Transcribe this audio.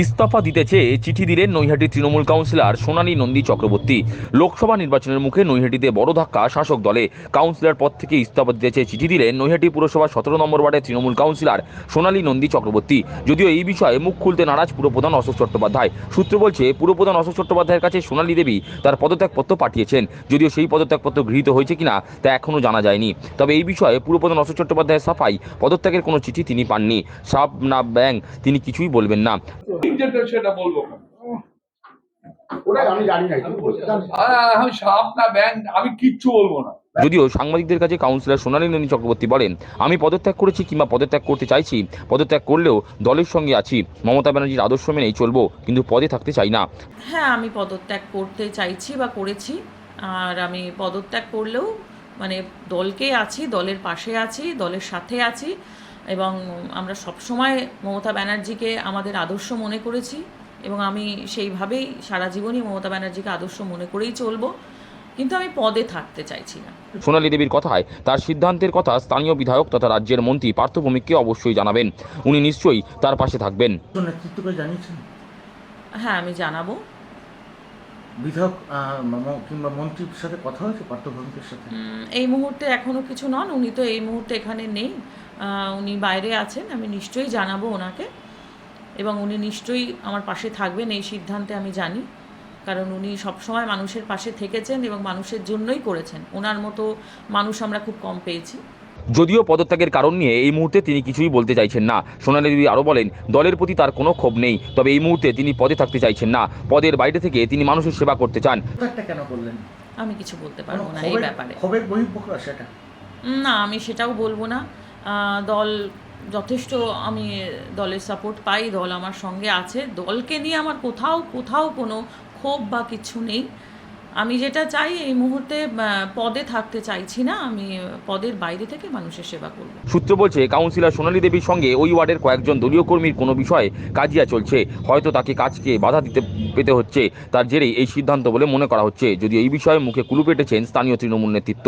ইস্তফা দিতে চেয়ে চিঠি দিলেন নৈহাটি তৃণমূল কাউন্সিলর সোনালী নন্দী চক্রবর্তী। লোকসভা নির্বাচনের মুখে নৈহাটিতে বড় ধাক্কা শাসক দলে। কাউন্সিলর পদ থেকে ইস্তফা দিতে চেয়ে চিঠি দিলেন নৈহাটি পুরসভার সতেরো নম্বর ওয়ার্ডের তৃণমূল কাউন্সিলর সোনালী নন্দী চক্রবর্তী। যদিও এই বিষয়ে মুখ খুলতে নারাজ পুরপ্রধান অশোক চট্টোপাধ্যায়। সূত্র বলছে, পুরপ্রধান অশোক চট্টোপাধ্যায়ের কাছে সোনালী দেবী তার পদত্যাগপত্র পাঠিয়েছেন। যদিও সেই পদত্যাগপত্র গৃহীত হয়েছে কিনা তা এখনও জানা যায়নি। তবে এই বিষয়ে পুরপ্রধান অশোক চট্টোপাধ্যায়ের সাফাই পদত্যাগের কোনো চিঠি তিনি পাননি। সাব না ব্যাং তিনি কিছুই বলবেন না। যেটা সেটা বলব ওটাই আমি জানি না তুমি বলছো। আর আমি সাপ না ব্যাংক আমি কিচ্ছু বলব না। যদিও সাংবাদিকদের কাছে কাউন্সিলর সোনালী নন্দী চক্রবর্তী বলেন আমি পদত্যাগ করেছি কিংবা পদত্যাগ করতে চাইছি পদত্যাগ করলেও দলের সঙ্গে আছি মমতা ব্যানার্জির আদর্শ মেনেই চলবো কিন্তু পদে থাকতে চাই না। হ্যাঁ আমি পদত্যাগ করতে চাইছি বা করেছি আর আমি পদত্যাগ করলেও মানে দলকে আছি দলের পাশে আছি দলের সাথে আছি এবং আমরা সবসময় মমতা ব্যানার্জিকে আমাদের আদর্শ মনে করেছি এবং আমি সেইভাবেই সারা জীবনই মমতা ব্যানার্জিকে আদর্শ মনে করেই চলবো। কিন্তু আমি পদে থাকতে চাইছি না। সোনালী দেবীর কথায় তার সিদ্ধান্তের কথা স্থানীয় বিধায়ক তথা রাজ্যের মন্ত্রী পার্থ ভৌমিককে অবশ্যই জানাবেন। উনি নিশ্চয়ই তার পাশে থাকবেন। হ্যাঁ আমি জানাব। বিধায়ক কিংবা মন্ত্রীর সাথে কথা হয়েছে পার্থভূমিকের সাথে? এই মুহূর্তে এখনও কিছু নন, উনি তো এই মুহূর্তে এখানে নেই। উনি বাইরে আছেন, আমি নিশ্চয়ই জানাব ওনাকে। এবং উনি নিশ্চয়ই আমার পাশে থাকবেন, এই সিদ্ধান্তে আমি জানি। কারণ উনি সবসময় মানুষের পাশে থেকেছেন এবং মানুষের জন্যই করেছেন। ওনার মতো মানুষ আমরা খুব কম পেয়েছি। যদিও পদত্যাগের কারণ নিয়ে এই মুহূর্তে তিনি কিছুই বলতে চাইছেন না। সোনালী দেবী আরও বলেন দলের প্রতি তার কোনো ক্ষোভ নেই তবে এই মুহূর্তে তিনি পদে থাকতে চাইছেন না। পদের বাইরে থেকে তিনি মানুষের সেবা করতে চান। কেন করলেন আমি কিছু বলতে পারব না এই ব্যাপারে। ক্ষোভের বহিঃপ্রকাশ সেটা? না আমি সেটাও বলব না। দল যথেষ্ট আমি দলের সাপোর্ট পাই দল আমার সঙ্গে আছে। দলকে নিয়ে আমার কোথাও কোথাও কোনো ক্ষোভ বা কিছু নেই। আমি যেটা চাই এই মুহূর্তে পদে থাকতে চাইছি না, আমি পদের বাইরে থেকে মানুষের সেবা করব। সূত্র বলছে, কাউন্সিলর সোনালী দেবীর সঙ্গে ওই ওয়ার্ডের কয়েকজন দলীয় কর্মীর কোনো বিষয়ে কাজিয়া চলছে। হয়তো তাকে কাজকে বাধা দিতে, পেতে হচ্ছে। তার জেরেই এই সিদ্ধান্ত বলে মনে করা হচ্ছে। যদিও এই বিষয়ে মুখে কুলু পেটেছেন স্থানীয় তৃণমূল নেতৃত্ব।